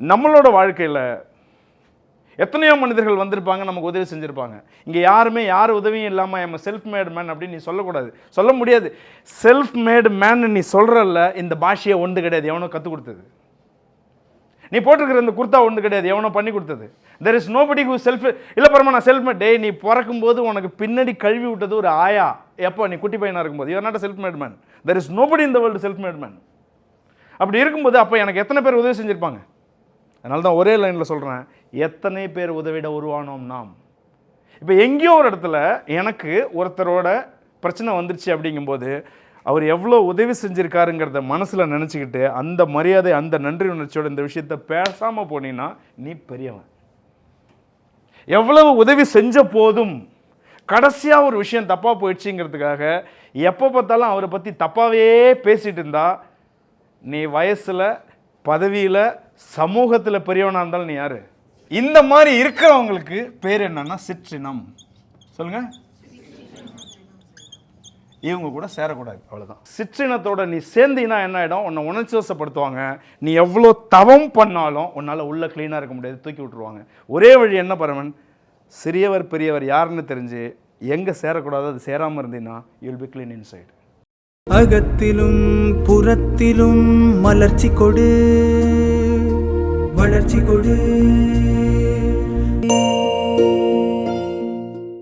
நம்மளோட வாழ்க்கையில் எத்தனையோ மனிதர்கள் வந்திருப்பாங்க நமக்கு உதவி செஞ்சுருப்பாங்க. இங்கே யாருமே யார் உதவியும் இல்லாமல் நம்ம செல்ஃப் மேடு மேன் அப்படின்னு நீ சொல்லக்கூடாது. சொல்ல முடியாது. செல்ஃப் மேடு மேன் நீ சொல்கிறல்ல இந்த பாஷையை ஒன்று கிடையாது. எவனோ கற்றுக் கொடுத்தது. நீ போட்டிருக்கிற இந்த குர்த்தா ஒன்று கிடையாது. எவனோ பண்ணி கொடுத்தது. There is nobody who self இல்லை பரமா நான் செல்ஃப் மேட் டே நீ பிறக்கும்போது உனக்கு பின்னாடி கழுவி விட்டது ஒரு ஆயா. எப்போ? நீ குட்டி பையனாக இருக்கும்போது. You are not self made man there is nobody இந்த வேர்ல்டு செல்ஃப் மேட் மேன் அப்படி இருக்கும்போது அப்போ எனக்கு எத்தனை பேர் உதவி செஞ்சுருப்பாங்க? அதனால தான் ஒரே லைனில் சொல்கிறேன் எத்தனை பேர் உதவிட உருவானோம் நாம்? இப்போ எங்கேயோ ஒரு இடத்துல எனக்கு ஒருத்தரோட பிரச்சனை வந்துருச்சு அப்படிங்கும்போது அவர் எவ்வளோ உதவி செஞ்சுருக்காருங்கிறத மனசில் நினச்சிக்கிட்டு அந்த மரியாதை அந்த நன்றி உணர்ச்சியோட இந்த விஷயத்த பேசாமல் போனீங்கன்னா நீ பெரியவன். எவ்வளவு உதவி செஞ்ச போதும் கடைசியாக ஒரு விஷயம் தப்பாக போயிடுச்சுங்கிறதுக்காக எப்போ பார்த்தாலும் அவரை பற்றி தப்பாகவே பேசிகிட்டு இருந்தா நீ வயசில் பதவியில் சமூகத்தில் பெரியவனாக இருந்தாலும் நீ யார்? இந்த மாதிரி இருக்கிறவங்களுக்கு பேர் என்னன்னா சிற்றினம். சொல்லுங்க. இவங்க கூட சேரக்கூடாது அவ்வளோதான் சிற்றினத்தோட நீ சேர்ந்தீங்கன்னா என்ன ஆகிடும் உன்னை உணர்ச்சி வசப்படுத்துவாங்க. நீ எவ்வளோ தவம் பண்ணாலும் உன்னால் உள்ளே க்ளீனாக இருக்க முடியாது தூக்கி விட்டுருவாங்க. ஒரே வழி என்ன பரவன் சிறியவர் பெரியவர் யாருன்னு தெரிஞ்சு எங்கே சேரக்கூடாது அது சேராமல் இருந்தீங்கன்னா யூல் பி க்ளீன் இன்சைடு அகத்திலும் புறத்திலும் மலர்ச்சி கொடு. கொடு